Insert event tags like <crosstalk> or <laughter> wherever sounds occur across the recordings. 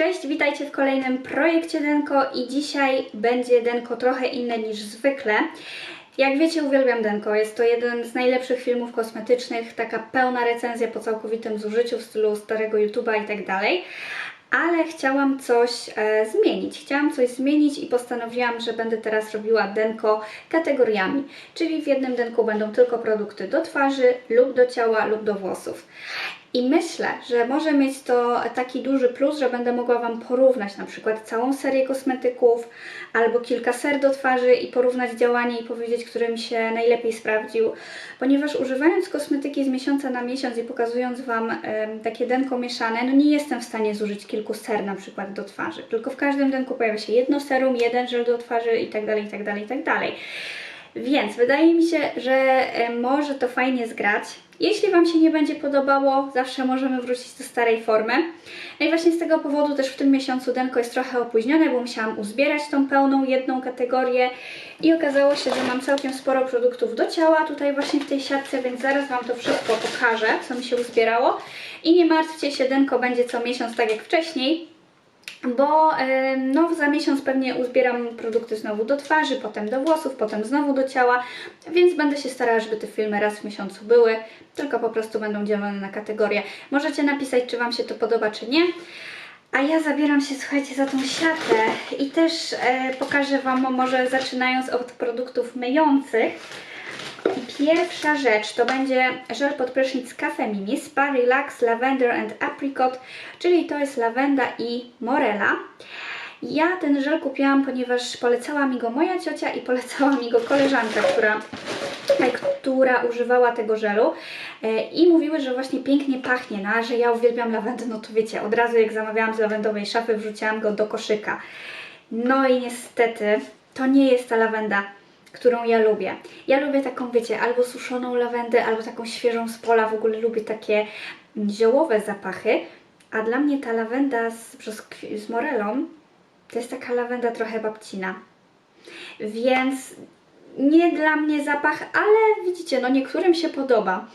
Cześć, witajcie w kolejnym projekcie Denko i dzisiaj będzie Denko trochę inne niż zwykle. Jak wiecie, uwielbiam Denko. Jest to jeden z najlepszych filmów kosmetycznych, taka pełna recenzja po całkowitym zużyciu w stylu starego YouTube'a i tak dalej. Ale chciałam coś e, zmienić. Chciałam coś zmienić i postanowiłam, że będę teraz robiła Denko kategoriami. Czyli w jednym Denku będą tylko produkty do twarzy lub do ciała lub do włosów. I myślę, że może mieć to taki duży plus, że będę mogła Wam porównać na przykład całą serię kosmetyków albo kilka ser do twarzy i porównać działanie i powiedzieć, który mi się najlepiej sprawdził. Ponieważ używając kosmetyki z miesiąca na miesiąc i pokazując Wam takie denko mieszane, no nie jestem w stanie zużyć kilku ser na przykład do twarzy. Tylko w każdym denku pojawia się jedno serum, jeden żel do twarzy i tak dalej, Więc wydaje mi się, że e, może to fajnie zgrać. Jeśli Wam się nie będzie podobało, zawsze możemy wrócić do starej formy. No i właśnie z tego powodu też w tym miesiącu Denko jest trochę opóźnione, bo musiałam uzbierać tą pełną jedną kategorię i okazało się, że mam całkiem sporo produktów do ciała tutaj właśnie w tej siatce, więc zaraz Wam to wszystko pokażę, co mi się uzbierało. I nie martwcie się, Denko będzie co miesiąc tak jak wcześniej, bo no, za miesiąc pewnie uzbieram produkty znowu do twarzy, potem do włosów, potem znowu do ciała, więc będę się starała, żeby te filmy raz w miesiącu były, tylko po prostu będą dzielone na kategorie. Możecie napisać, czy Wam się to podoba, czy nie. A ja zabieram się, słuchajcie, za tą siatę i też e, pokażę Wam, może zaczynając od produktów myjących. Pierwsza rzecz to będzie żel pod prysznic Cafe Mimi Spa Relax Lavender and Apricot, czyli to jest lawenda i morela. Ja ten żel kupiłam, ponieważ polecała mi go moja ciocia i polecała mi go koleżanka, która, która używała tego żelu e, i mówiły, że właśnie pięknie pachnie, no a że ja uwielbiam lawendę, no to wiecie, od razu jak zamawiałam z lawendowej szafy, wrzuciłam go do koszyka. No i niestety to nie jest ta lawenda, którą ja lubię. Ja lubię taką, wiecie, albo suszoną lawendę, albo taką świeżą z pola. W ogóle lubię takie ziołowe zapachy. A dla mnie ta lawenda z, z morelą to jest taka lawenda trochę babcina. Więc nie dla mnie zapach, ale widzicie, no niektórym się podoba.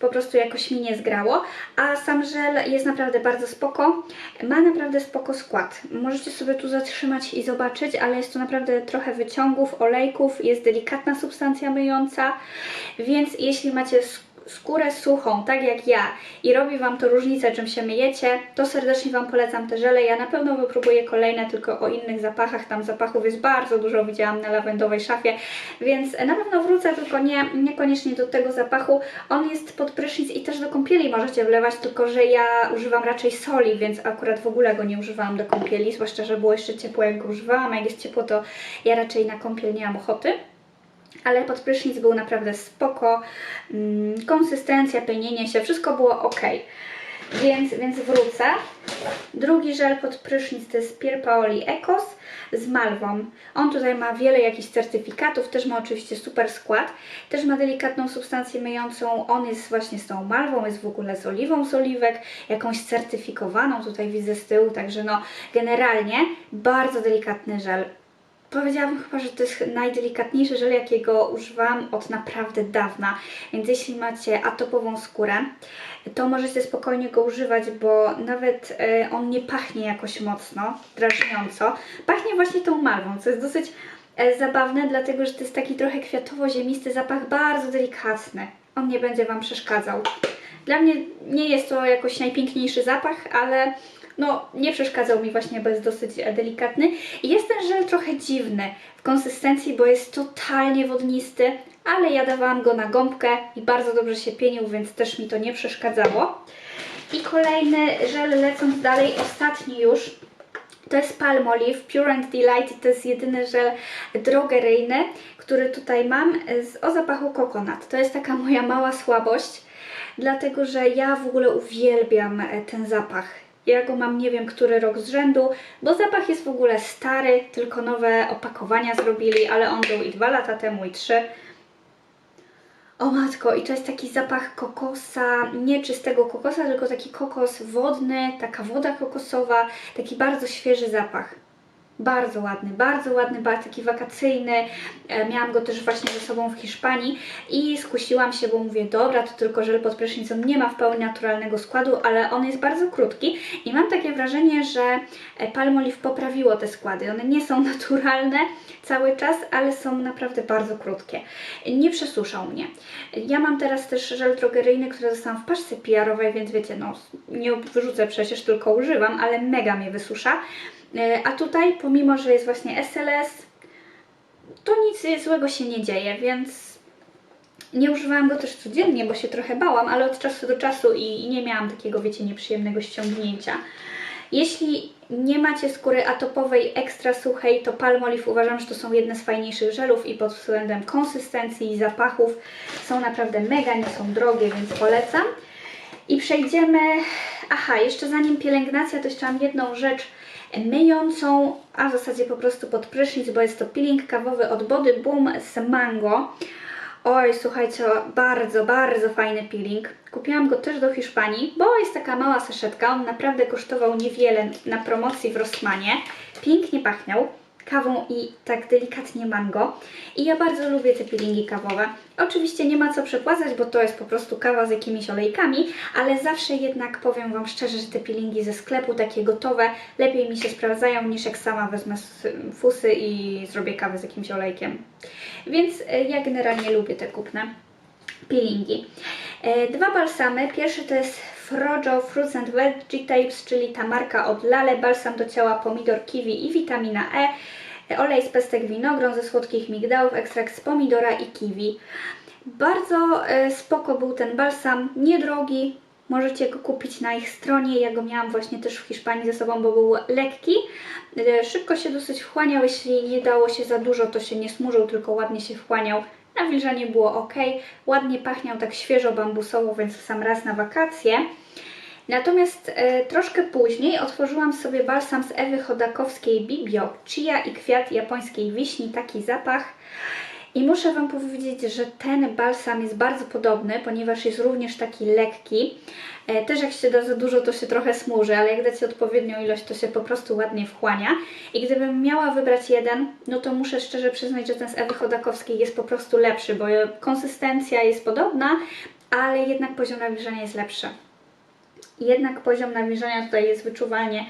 Po prostu jakoś mi nie zgrało, a sam żel jest naprawdę bardzo spoko. Ma naprawdę spoko skład. Możecie sobie tu zatrzymać i zobaczyć, ale jest tu naprawdę trochę wyciągów, olejków, jest delikatna substancja myjąca, więc jeśli macie sk- skórę suchą, tak jak ja i robi Wam to różnicę, czym się myjecie, to serdecznie Wam polecam te żele. Ja na pewno wypróbuję kolejne, tylko o innych zapachach. Tam zapachów jest bardzo dużo, widziałam na lawendowej szafie, więc na pewno wrócę, tylko nie, niekoniecznie do tego zapachu. On jest pod prysznic i też do kąpieli możecie wlewać, tylko że ja używam raczej soli, więc akurat w ogóle go nie używałam do kąpieli, zwłaszcza, że było jeszcze ciepło jak go używałam, jak jest ciepło, to ja raczej na kąpiel nie mam ochoty ale pod prysznic był naprawdę spoko, mm, konsystencja, pienienie się, wszystko było ok. Więc, więc wrócę. Drugi żel pod prysznic to jest Pier Paoli Ecos z malwą. On tutaj ma wiele jakichś certyfikatów, też ma oczywiście super skład, też ma delikatną substancję myjącą. On jest właśnie z tą malwą, jest w ogóle z oliwą z oliwek, jakąś certyfikowaną, tutaj widzę z tyłu, także no generalnie bardzo delikatny żel. Powiedziałabym chyba, że to jest najdelikatniejszy żel, jakiego używałam od naprawdę dawna. Więc jeśli macie atopową skórę, to możecie spokojnie go używać, bo nawet e, on nie pachnie jakoś mocno, drażniąco. Pachnie właśnie tą malwą, co jest dosyć e, zabawne, dlatego że to jest taki trochę kwiatowo-ziemisty zapach, bardzo delikatny. On nie będzie Wam przeszkadzał. Dla mnie nie jest to jakoś najpiękniejszy zapach, ale no nie przeszkadzał mi właśnie, bo jest dosyć e, delikatny. Jest ten żel trochę dziwny w konsystencji, bo jest totalnie wodnisty, ale ja dawałam go na gąbkę i bardzo dobrze się pienił, więc też mi to nie przeszkadzało. I kolejny żel, lecąc dalej, ostatni już, to jest Palmolive Pure and Delight i to jest jedyny żel drogeryjny, który tutaj mam z, o zapachu kokonat. To jest taka moja mała słabość, dlatego że ja w ogóle uwielbiam e, ten zapach. Ja go mam nie wiem który rok z rzędu, bo zapach jest w ogóle stary, tylko nowe opakowania zrobili, ale on był i dwa lata temu i trzy. O matko, i to jest taki zapach kokosa, nie czystego kokosa, tylko taki kokos wodny, taka woda kokosowa, taki bardzo świeży zapach. Bardzo ładny, bardzo ładny, bardzo taki wakacyjny. E, Miałam go też właśnie ze sobą w Hiszpanii i skusiłam się, bo mówię, dobra, to tylko żel pod prysznic, on nie ma w pełni naturalnego składu, ale on jest bardzo krótki i mam takie wrażenie, że e, Palmolive poprawiło te składy. One nie są <laughs> naturalne cały czas, ale są naprawdę bardzo krótkie. Nie przesuszą mnie. Ja mam teraz też żel drogeryjny, który dostałam w paczce PR-owej, więc wiecie, no nie wyrzucę przecież, tylko używam, ale mega mnie wysusza. E, A tutaj, pomimo, że jest właśnie SLS, to nic złego się nie dzieje, więc nie używałam go też codziennie, bo się trochę bałam, ale od czasu do czasu i nie miałam takiego, wiecie, nieprzyjemnego ściągnięcia. Jeśli nie macie skóry atopowej ekstra suchej, to Palmolive uważam, że to są jedne z fajniejszych żelów i pod względem konsystencji i zapachów są naprawdę mega, nie są drogie, więc polecam. I przejdziemy... Aha, jeszcze zanim pielęgnacja, to mam jedną rzecz myjącą, a w zasadzie po prostu pod prysznic, bo jest to peeling kawowy od Body Boom z mango. Oj, słuchajcie, bardzo, bardzo fajny peeling. Kupiłam go też do Hiszpanii, bo jest taka mała saszetka. On naprawdę kosztował niewiele na promocji w Rossmanie. Pięknie pachniał kawą i tak delikatnie mango. I ja bardzo lubię te peelingi kawowe. Oczywiście nie ma co przepłacać, bo to jest po prostu kawa z jakimiś olejkami, ale zawsze jednak powiem Wam szczerze, że te peelingi ze sklepu, takie gotowe, lepiej mi się sprawdzają niż jak sama wezmę fusy i zrobię kawę z jakimś olejkiem. Więc e, ja generalnie lubię te kupne peelingi. E, Dwa balsamy. Pierwszy to jest Frojo Fruits and Vegetables, czyli ta marka od Lale. Balsam do ciała pomidor, kiwi i witamina E. Olej z pestek winogron ze słodkich migdałów, ekstrakt z pomidora i kiwi. Bardzo e, spoko był ten balsam, niedrogi. Możecie go kupić na ich stronie. Ja go miałam właśnie też w Hiszpanii ze sobą, bo był lekki. E, Szybko się dosyć wchłaniał. Jeśli nie dało się za dużo, to się nie smurzył, tylko ładnie się wchłaniał. Nawilżanie było ok. Ładnie pachniał tak świeżo bambusowo, więc sam raz na wakacje. Natomiast e, troszkę później otworzyłam sobie balsam z Ewy Chodakowskiej Bibio Chia i kwiat japońskiej wiśni, taki zapach. I muszę Wam powiedzieć, że ten balsam jest bardzo podobny, ponieważ jest również taki lekki. E, Też jak się da za dużo, to się trochę smuży, ale jak dacie odpowiednią ilość, to się po prostu ładnie wchłania. I gdybym miała wybrać jeden, no to muszę szczerze przyznać, że ten z Ewy Chodakowskiej jest po prostu lepszy, bo konsystencja jest podobna, ale jednak poziom nawilżenia jest lepszy. Jednak poziom nawilżenia tutaj jest wyczuwalnie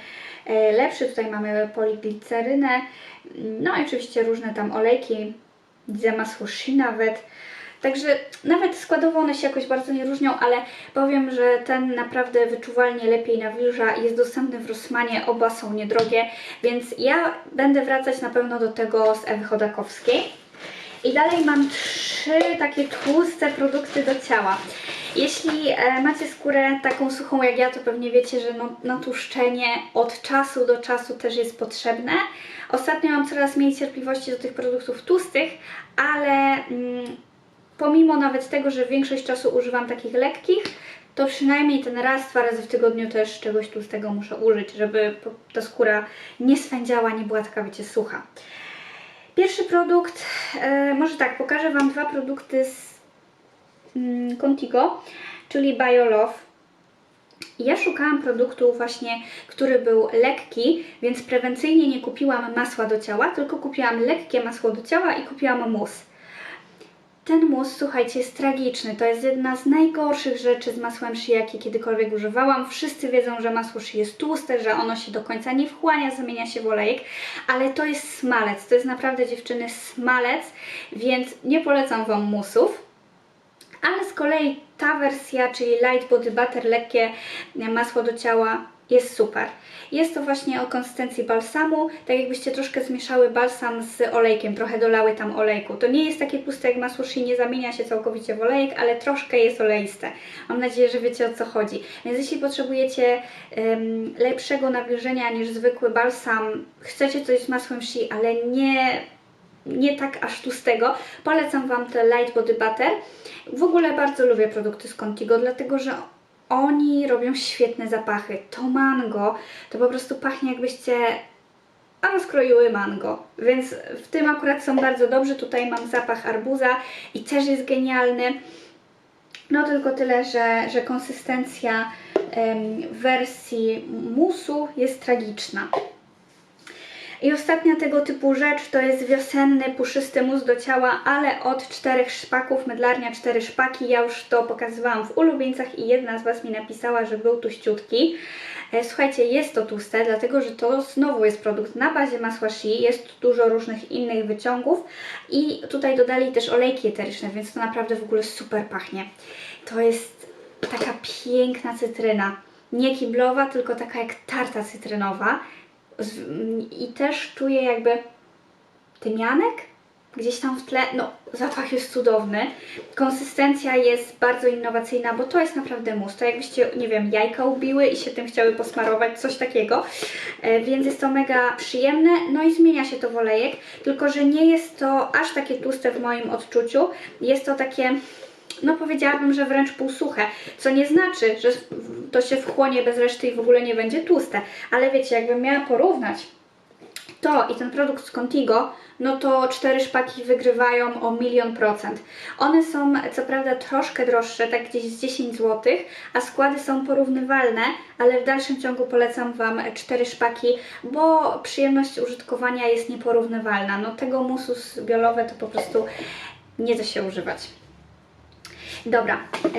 e, lepszy. Tutaj mamy poliglicerynę, no i oczywiście różne tam olejki, shea nawet. Także nawet składowo one się jakoś bardzo nie różnią, ale powiem, że ten naprawdę wyczuwalnie lepiej nawilża jest dostępny w Rossmanie, oba są niedrogie, więc ja będę wracać na pewno do tego z Ewy Chodakowskiej. I dalej mam trzy takie tłuste produkty do ciała. Jeśli e, macie skórę taką suchą jak ja, to pewnie wiecie, że no, natłuszczenie od czasu do czasu też jest potrzebne. Ostatnio mam coraz mniej cierpliwości do tych produktów tłustych, ale mm, pomimo nawet tego, że większość czasu używam takich lekkich, to przynajmniej ten raz, dwa razy w tygodniu też czegoś tłustego muszę użyć, żeby ta skóra nie swędziała, nie była taka, wiecie, sucha. Pierwszy produkt, e, może tak, pokażę Wam dwa produkty z mm, Contigo, czyli BioLove. Ja szukałam produktu właśnie, który był lekki, więc prewencyjnie nie kupiłam masła do ciała, tylko kupiłam lekkie masło do ciała i kupiłam mus. Ten mus, słuchajcie, jest tragiczny. To jest jedna z najgorszych rzeczy z masłem shea, jakie kiedykolwiek używałam. Wszyscy wiedzą, że masło shea jest tłuste, że ono się do końca nie wchłania, zamienia się w olejek, ale to jest smalec. To jest naprawdę, dziewczyny, smalec, więc nie polecam Wam musów. Ale z kolei ta wersja, czyli Light Body Butter, lekkie masło do ciała, jest super. Jest to właśnie o konsystencji balsamu, tak jakbyście troszkę zmieszały balsam z olejkiem, trochę dolały tam olejku. To nie jest takie tłuste jak masło shea, nie zamienia się całkowicie w olejek, ale troszkę jest oleiste. Mam nadzieję, że wiecie o co chodzi. Więc jeśli potrzebujecie em, lepszego nawilżenia niż zwykły balsam, chcecie coś z masłem shea, ale nie nie tak aż tłustego. Polecam Wam te Light Body Butter. W ogóle bardzo lubię produkty z Contigo, dlatego że oni robią świetne zapachy. To mango to po prostu pachnie jakbyście a rozkroiły mango, więc w tym akurat są bardzo dobrzy. Tutaj mam zapach arbuza i też jest genialny. No tylko tyle, że, że konsystencja em, wersji musu jest tragiczna. I ostatnia tego typu rzecz to jest wiosenny, puszysty mus do ciała, ale od czterech szpaków, mydlarnia cztery szpaki. Ja już to pokazywałam w ulubieńcach i jedna z Was mi napisała, że był tuściutki. E, Słuchajcie, jest to tłuste, dlatego że to znowu jest produkt na bazie masła shea, jest dużo różnych innych wyciągów i tutaj dodali też olejki eteryczne, więc to naprawdę w ogóle super pachnie. To jest taka piękna cytryna, nie kiblowa, tylko taka jak tarta cytrynowa i też czuję jakby tymianek gdzieś tam w tle. No, zapach jest cudowny. Konsystencja jest bardzo innowacyjna, bo to jest naprawdę mus. To jakbyście, nie wiem, jajka ubiły i się tym chciały posmarować, coś takiego. E, Więc jest to mega przyjemne. No i zmienia się to w olejek, tylko że nie jest to aż takie tłuste w moim odczuciu. Jest to takie no powiedziałabym, że wręcz półsuche, co nie znaczy, że to się wchłonie bez reszty i w ogóle nie będzie tłuste, ale wiecie, jakbym miała porównać to i ten produkt z Contigo, no to cztery szpaki wygrywają o milion procent. One są co prawda troszkę droższe, tak gdzieś z 10 zł, a składy są porównywalne, ale w dalszym ciągu polecam Wam cztery szpaki, bo przyjemność użytkowania jest nieporównywalna. No tego musu z biolowe to po prostu nie da się używać. Dobra,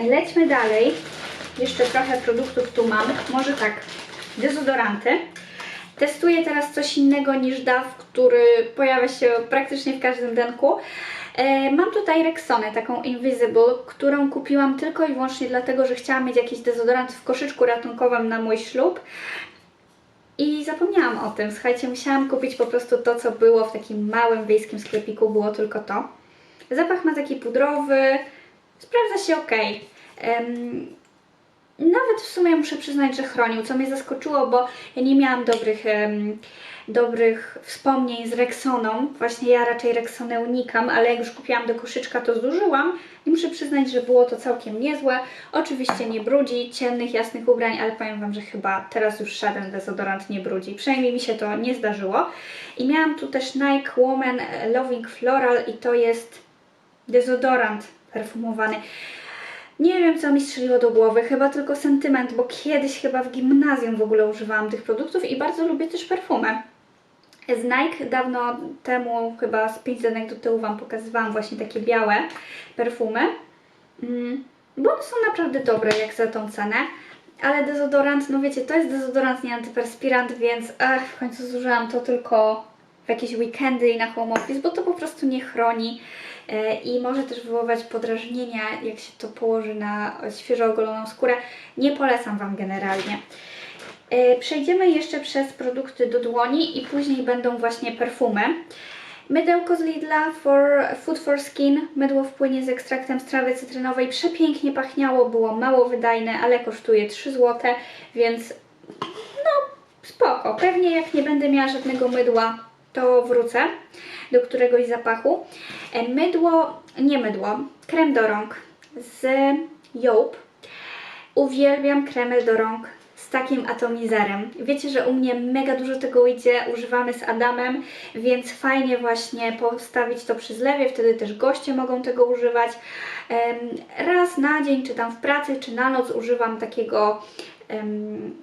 lećmy dalej. Jeszcze trochę produktów tu mam. Może tak, dezodoranty. Testuję teraz coś innego niż DAW, który pojawia się praktycznie w każdym denku. E, Mam tutaj Rexonę, taką Invisible, którą kupiłam tylko i wyłącznie dlatego, że chciałam mieć jakiś dezodorant w koszyczku ratunkowym na mój ślub. I zapomniałam o tym. Słuchajcie, musiałam kupić po prostu to, co było w takim małym wiejskim sklepiku, było tylko to. Zapach ma taki pudrowy, sprawdza się ok. Nawet w sumie muszę przyznać, że chronił, co mnie zaskoczyło, bo ja nie miałam dobrych, em, dobrych wspomnień z Rexoną. Właśnie ja raczej Rexonę unikam, ale jak już kupiłam do koszyczka, to zużyłam i muszę przyznać, że było to całkiem niezłe. Oczywiście nie brudzi ciemnych, jasnych ubrań, ale powiem Wam, że chyba teraz już żaden dezodorant nie brudzi. Przynajmniej mi się to nie zdarzyło. I miałam tu też Nike Woman Loving Floral i to jest dezodorant perfumowany. Nie wiem, co mi strzeliło do głowy, chyba tylko sentyment, bo kiedyś chyba w gimnazjum w ogóle używałam tych produktów i bardzo lubię też perfumy. Z Nike dawno temu, chyba z 5 zenek do tyłu Wam pokazywałam właśnie takie białe perfumy. Mm, bo one są naprawdę dobre jak za tą cenę. Ale dezodorant, no wiecie, to jest dezodorant, nie antyperspirant, więc ach, w końcu zużyłam to tylko w jakieś weekendy i na home office, bo to po prostu nie chroni i może też wywoływać podrażnienia, jak się to położy na świeżo ogoloną skórę. Nie polecam Wam generalnie. E, Przejdziemy jeszcze przez produkty do dłoni i później będą właśnie perfumy. Mydełko z Lidla for Food for Skin. Mydło w płynie z ekstraktem z trawy cytrynowej. Przepięknie pachniało, było mało wydajne, ale kosztuje 3 zł, więc no spoko. Pewnie jak nie będę miała żadnego mydła, to wrócę do któregoś zapachu. E, Mydło, nie mydło, krem do rąk z Joop. Uwielbiam kremy do rąk z takim atomizerem. Wiecie, że u mnie mega dużo tego idzie, używamy z Adamem, więc fajnie właśnie postawić to przy zlewie, wtedy też goście mogą tego używać. Raz na dzień, czy tam w pracy, czy na noc używam takiego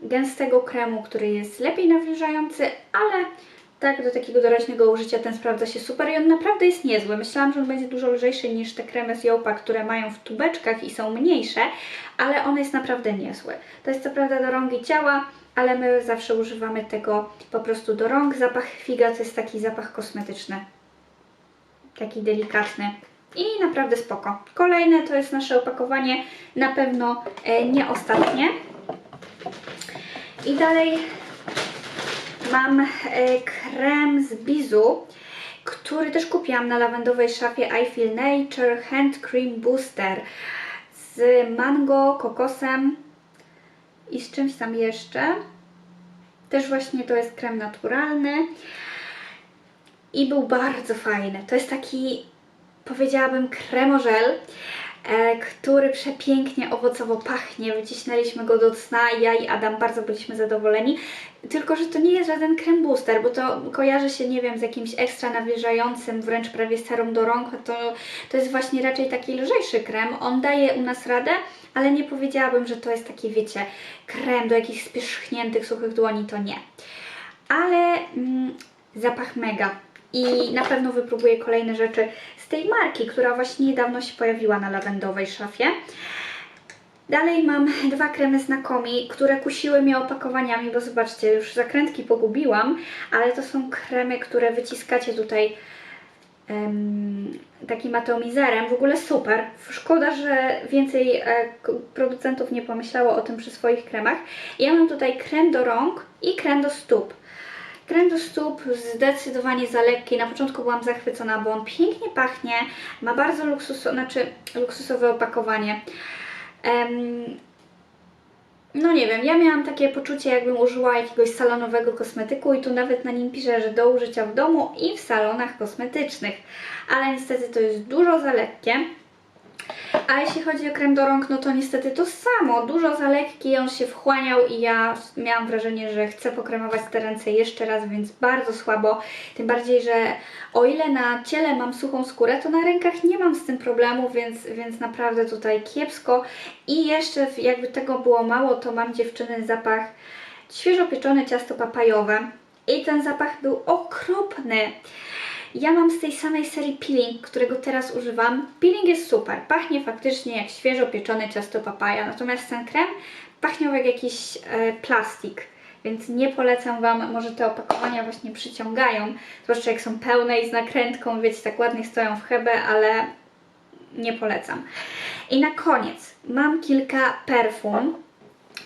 gęstego kremu, który jest lepiej nawilżający, ale tak, do takiego doraźnego użycia ten sprawdza się super i on naprawdę jest niezły. Myślałam, że on będzie dużo lżejszy niż te kremy z Jopa, które mają w tubeczkach i są mniejsze, ale on jest naprawdę niezły. To jest co prawda do rąk i ciała, ale my zawsze używamy tego po prostu do rąk. Zapach figa to jest taki zapach kosmetyczny. Taki delikatny. I naprawdę spoko. Kolejne to jest nasze opakowanie, na pewno e, nie ostatnie. I dalej Mam e, krem z Bizu, który też kupiłam na lawendowej szafie I Feel Nature Hand Cream Booster z mango, kokosem i z czymś tam jeszcze. Też właśnie to jest krem naturalny i był bardzo fajny. To jest taki, powiedziałabym, kremożel, który przepięknie owocowo pachnie. Wycisnęliśmy go do cna, ja i Adam bardzo byliśmy zadowoleni. Tylko, że to nie jest żaden krem booster, bo to kojarzy się, nie wiem, z jakimś ekstra nawilżającym, wręcz prawie serum do rąk. To, to jest właśnie raczej taki lżejszy krem. On daje u nas radę, ale nie powiedziałabym, że to jest taki, wiecie, krem do jakichś spierzchniętych, suchych dłoni, to nie. Ale mm, zapach mega. I na pewno wypróbuję kolejne rzeczy z tej marki, która właśnie niedawno się pojawiła na lawendowej szafie. Dalej mam dwa kremy z Nakomi, które kusiły mnie opakowaniami, bo zobaczcie, już zakrętki pogubiłam, ale to są kremy, które wyciskacie tutaj em, takim atomizerem. W ogóle super. Szkoda, że więcej e, producentów nie pomyślało o tym przy swoich kremach. Ja mam tutaj krem do rąk i krem do stóp. Krem stóp zdecydowanie za lekki. Na początku byłam zachwycona, bo on pięknie pachnie, ma bardzo luksuso, znaczy luksusowe opakowanie. Em, no nie wiem, ja miałam takie poczucie, jakbym użyła jakiegoś salonowego kosmetyku i tu nawet na nim pisze, że do użycia w domu i w salonach kosmetycznych. Ale niestety to jest dużo za lekkie. A jeśli chodzi o krem do rąk, no to niestety to samo. Dużo za lekki, on się wchłaniał i ja miałam wrażenie, że chcę pokremować te ręce jeszcze raz, więc bardzo słabo. Tym bardziej, że o ile na ciele mam suchą skórę, to na rękach nie mam z tym problemu, więc, więc naprawdę tutaj kiepsko. I jeszcze jakby tego było mało, to mam dziewczyny zapach świeżo pieczone ciasto papajowe. I ten zapach był okropny. Ja mam z tej samej serii peeling, którego teraz używam. Peeling jest super, pachnie faktycznie jak świeżo pieczone ciasto papaja, natomiast ten krem pachniał jak jakiś e, plastik, więc nie polecam Wam, może te opakowania właśnie przyciągają, zwłaszcza jak są pełne i z nakrętką, wiecie, tak ładnie stoją w hebę, ale nie polecam. I na koniec mam kilka perfum.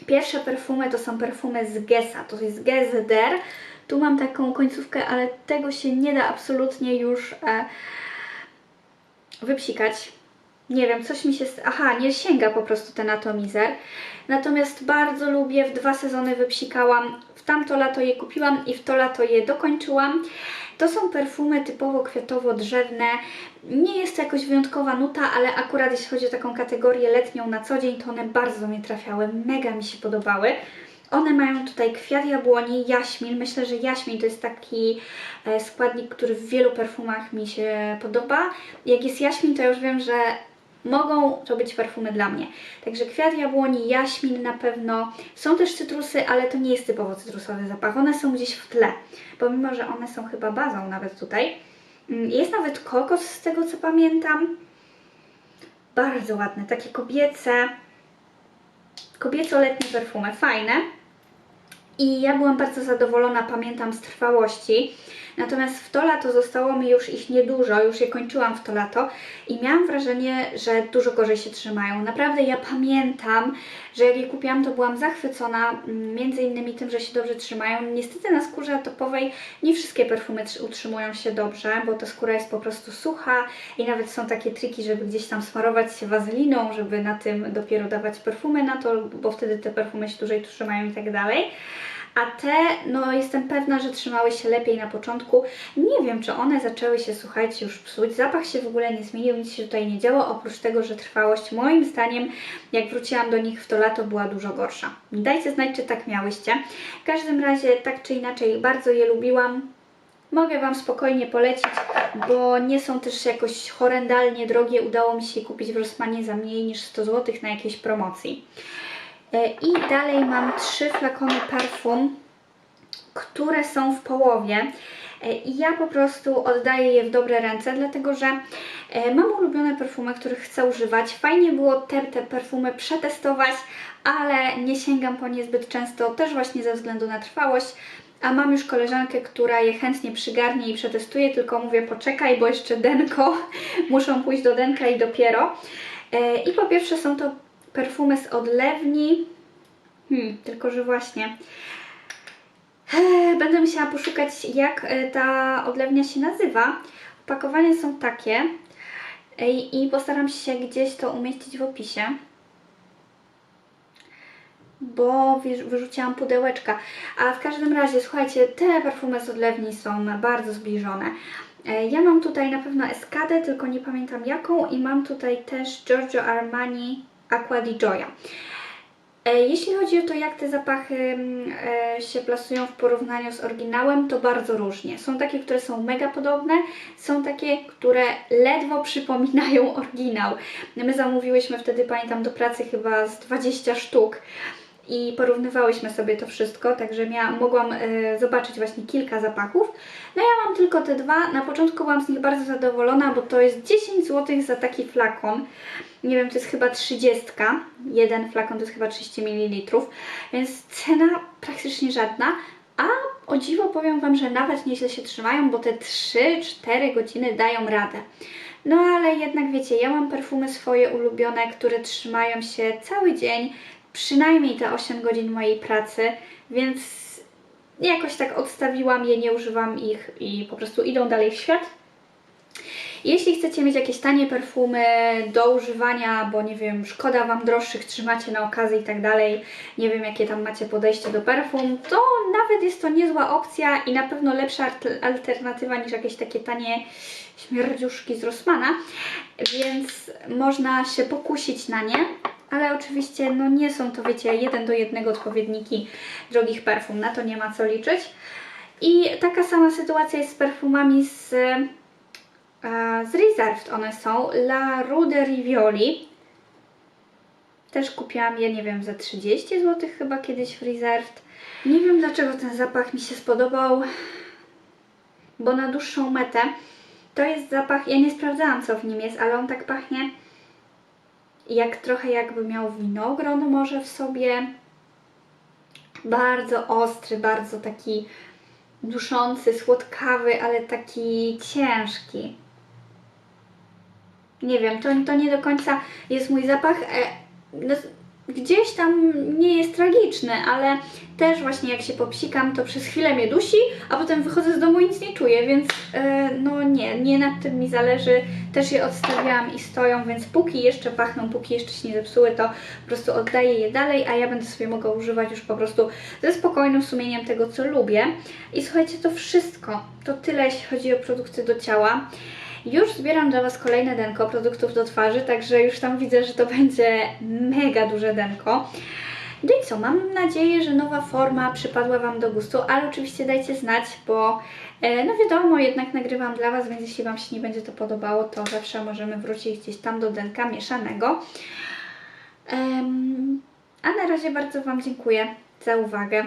Pierwsze perfumy to są perfumy z Gessa, to jest Guess Der. Tu mam taką końcówkę, ale tego się nie da absolutnie już e, wypsikać. Nie wiem, coś mi się... Aha, nie sięga po prostu ten atomizer. Natomiast bardzo lubię, w dwa sezony wypsikałam. W tamto lato je kupiłam i w to lato je dokończyłam. To są perfumy typowo kwiatowo-drzewne. Nie jest to jakoś wyjątkowa nuta, ale akurat jeśli chodzi o taką kategorię letnią na co dzień, to one bardzo mnie trafiały. Mega mi się podobały. One mają tutaj kwiat jabłoni, jaśmin. Myślę, że jaśmin to jest taki e, składnik, który w wielu perfumach mi się podoba. Jak jest jaśmin, to już wiem, że mogą to być perfumy dla mnie. Także kwiat jabłoni, jaśmin na pewno. Są też cytrusy, ale to nie jest typowo cytrusowy zapach. One są gdzieś w tle, pomimo, że one są chyba bazą nawet tutaj. Mm, Jest nawet kokos z tego, co pamiętam. Bardzo ładne, takie kobiece, kobieco-letnie perfumy, fajne. I ja byłam bardzo zadowolona, pamiętam, z trwałości. Natomiast w to lato zostało mi już ich niedużo, już je kończyłam w to lato i miałam wrażenie, że dużo gorzej się trzymają. Naprawdę ja pamiętam, że jak je kupiłam, to byłam zachwycona, mm, między innymi tym, że się dobrze trzymają. Niestety na skórze topowej nie wszystkie perfumy tr- utrzymują się dobrze, bo ta skóra jest po prostu sucha i nawet są takie triki, żeby gdzieś tam smarować się wazeliną, żeby na tym dopiero dawać perfumy na to, bo wtedy te perfumy się dłużej trzymają i tak dalej. A te, no jestem pewna, że trzymały się lepiej na początku. Nie wiem, czy one zaczęły się, słuchajcie, już psuć. Zapach się w ogóle nie zmienił, nic się tutaj nie działo, oprócz tego, że trwałość moim zdaniem, jak wróciłam do nich w to lato, była dużo gorsza. Dajcie znać, czy tak miałyście. W każdym razie, tak czy inaczej, bardzo je lubiłam. Mogę Wam spokojnie polecić, bo nie są też jakoś horrendalnie drogie. Udało mi się kupić w Rossmanie za mniej niż 100 zł na jakiejś promocji. E, I dalej mam trzy flakony perfum, które są w połowie. E, I ja po prostu oddaję je w dobre ręce, dlatego że e, mam ulubione perfumy, których chcę używać. Fajnie było te, te perfumy przetestować, ale nie sięgam po nie zbyt często, też właśnie ze względu na trwałość. A mam już koleżankę, która je chętnie przygarnie i przetestuje, tylko mówię poczekaj, bo jeszcze denko, <laughs> muszą pójść do denka i dopiero. I po pierwsze są to perfumy z odlewni, hmm, tylko że właśnie będę musiała poszukać jak e, ta odlewnia się nazywa. Opakowania są takie i postaram się gdzieś to umieścić w opisie bo wyrzuciłam pudełeczka. A w każdym razie, słuchajcie, te perfumy z odlewni są bardzo zbliżone. E, Ja mam tutaj na pewno Escadę, tylko nie pamiętam jaką i mam tutaj też Giorgio Armani Aqua di Gioia. E, Jeśli chodzi o to, jak te zapachy mm, e, się plasują w porównaniu z oryginałem, to bardzo różnie. Są takie, które są mega podobne, są takie, które ledwo przypominają oryginał. My zamówiłyśmy wtedy, pamiętam, do pracy chyba z 20 sztuk. I porównywałyśmy sobie to wszystko, także miałam, mogłam e, zobaczyć właśnie kilka zapachów. No ja mam tylko te dwa. Na początku byłam z nich bardzo zadowolona, bo to jest 10 zł za taki flakon. Nie wiem, to jest chyba 30. Jeden flakon to jest chyba 30 ml, więc cena praktycznie żadna. A o dziwo powiem Wam, że nawet nieźle się trzymają, bo te 3-4 godziny dają radę. No ale jednak wiecie, ja mam perfumy swoje ulubione, które trzymają się cały dzień, przynajmniej te 8 godzin mojej pracy, więc jakoś tak odstawiłam je, nie używam ich i po prostu idą dalej w świat. Jeśli chcecie mieć jakieś tanie perfumy do używania, bo nie wiem, szkoda Wam droższych, trzymacie na okazji i tak dalej, nie wiem jakie tam macie podejście do perfum, to nawet jest to niezła opcja i na pewno lepsza alt- alternatywa niż jakieś takie tanie śmierdziuszki z Rossmana, więc można się pokusić na nie, ale oczywiście no nie są to, wiecie, jeden do jednego odpowiedniki drogich perfum, na to nie ma co liczyć. I taka sama sytuacja jest z perfumami z e, z Reserved one są. La Rude Rivioli. Też kupiłam je, nie wiem, za 30 zł chyba kiedyś w Reserved. Nie wiem dlaczego ten zapach mi się spodobał, bo na dłuższą metę to jest zapach, ja nie sprawdzałam co w nim jest, ale on tak pachnie jak trochę jakby miał winogron może w sobie. Bardzo ostry, bardzo taki duszący, słodkawy, ale taki ciężki. Nie wiem, to, to nie do końca jest mój zapach. E, no, gdzieś tam nie jest tragiczny, ale też właśnie jak się popsikam, to przez chwilę mnie dusi, a potem wychodzę z domu i nic nie czuję, więc e, no nie, nie nad tym mi zależy. Też je odstawiałam i stoją, więc póki jeszcze pachną, póki jeszcze się nie zepsuły, to po prostu oddaję je dalej, a ja będę sobie mogła używać już po prostu ze spokojnym sumieniem tego, co lubię. I słuchajcie, to wszystko, to tyle jeśli chodzi o produkty do ciała. Już zbieram dla Was kolejne denko produktów do twarzy, także już tam widzę, że to będzie mega duże denko. No i co, mam nadzieję, że nowa forma przypadła Wam do gustu, ale oczywiście dajcie znać, bo e, no wiadomo, jednak nagrywam dla Was, więc jeśli Wam się nie będzie to podobało, to zawsze możemy wrócić gdzieś tam do denka mieszanego. Em, a na razie bardzo Wam dziękuję za uwagę.